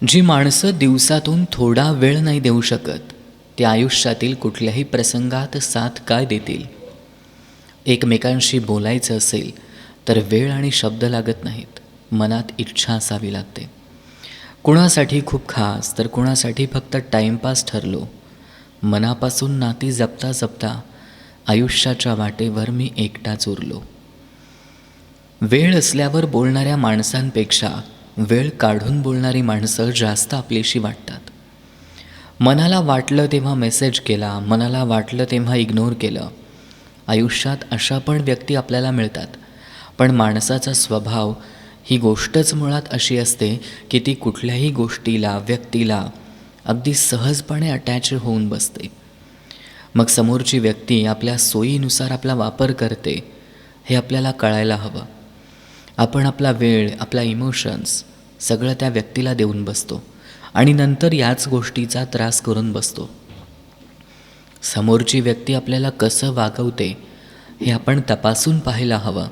जी माणसं दिवसातून थोडा वेळ नाही देऊ शकत ते आयुष्यातील कुठल्याही प्रसंगात साथ काय देतील? एकमेकांशी बोलायचं असेल तर वेळ आणि शब्द लागत नाहीत मनात इच्छा असावी लागते. कुणासाठी खूप खास तर कुणासाठी फक्त टाईमपास ठरलो? मनापासून नाती जपता जपता आयुष्याच्या वाटेवर मी एकटाच उरलो वेळ असल्यावर बोलणाऱ्या माणसांपेक्षा वेळ काढून बोलणारी माणसं जास्त आपलीशी वाटतात. मनाला वाटलं तेव्हा मेसेज केला मनाला वाटलं तेव्हा इग्नोर केलं. आयुष्यात अशा पण व्यक्ती आपल्याला मिळतात. पण माणसाचा स्वभाव ही गोष्टच मुळात अशी असते की ती कुठल्याही गोष्टीला व्यक्तीला अगदी सहजपणे अटॅच होऊन बसते. मग समोरची व्यक्ती आपल्या सोयीनुसार आपला वापर करते हे आपल्याला कळायला हवं. आपण आपला वेळ आपला इमोशन्स सगळं त्या व्यक्तीला देऊन बसतो आणि नंतर याच गोष्टीचा त्रास करून बसतो. समोरची व्यक्ती आपल्याला कसं वागवते हे आपण तपासून पाहायला हवं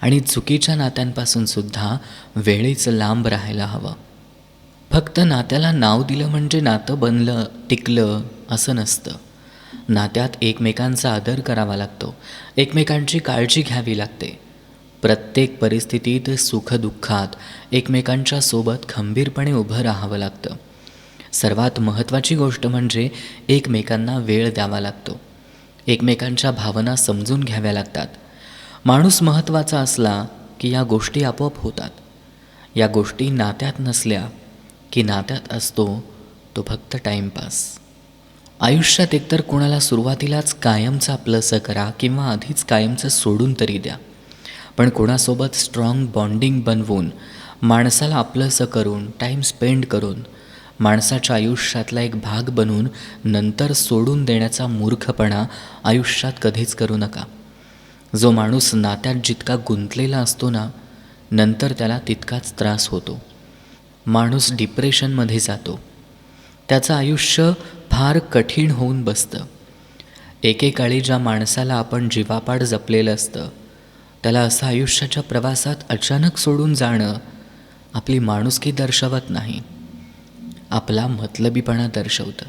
आणि चुकीच्या नात्यांपासून सुद्धा वेळीच लांब राहायला हवं. फक्त नात्याला नाव दिलं म्हणजे नातं बनलं टिकलं असं नसतं. नात्यात एकमेकांचा आदर करावा लागतो. एकमेकांची काळजी घ्यावी लागते. प्रत्येक परिस्थितीत सुखदुःखात एकमेकांच्या सोबत खंबीरपणे उभं राहावं लागतं. सर्वात महत्त्वाची गोष्ट म्हणजे एकमेकांना वेळ द्यावा लागतो. एकमेकांच्या भावना समजून घ्याव्या लागतात. माणूस महत्त्वाचा असला की या गोष्टी आपोआप होतात. या गोष्टी नात्यात नसल्या की नात्यात असतो तो फक्त टाईमपास आयुष्यात एकतर कोणाला सुरुवातीलाच कायमचं आपलंसं करा किंवा आधीच कायमचं सोडून तरी द्या. पण कोणासोबत स्ट्रॉंग बॉन्डिंग बनवून माणसाला आपलंसं करून टाईम स्पेंड करून माणसाच्या आयुष्यातला एक भाग बनवून नंतर सोडून देण्याचा मूर्खपणा आयुष्यात कधीच करू नका. जो माणूस नात्यात जितका गुंतलेला असतो ना नंतर त्याला तितकाच त्रास होतो. माणूस डिप्रेशनमध्ये जातो. त्याचं आयुष्य फार कठीण होऊन बसतं. एकेकाळी ज्या माणसाला आपण जीवापाड जपलेलं असतं त्याला असं आयुष्याच्या प्रवासात अचानक सोडून जाणं आपली माणुसकी दर्शवत नाही. आपला मतलबीपणा दर्शवतं.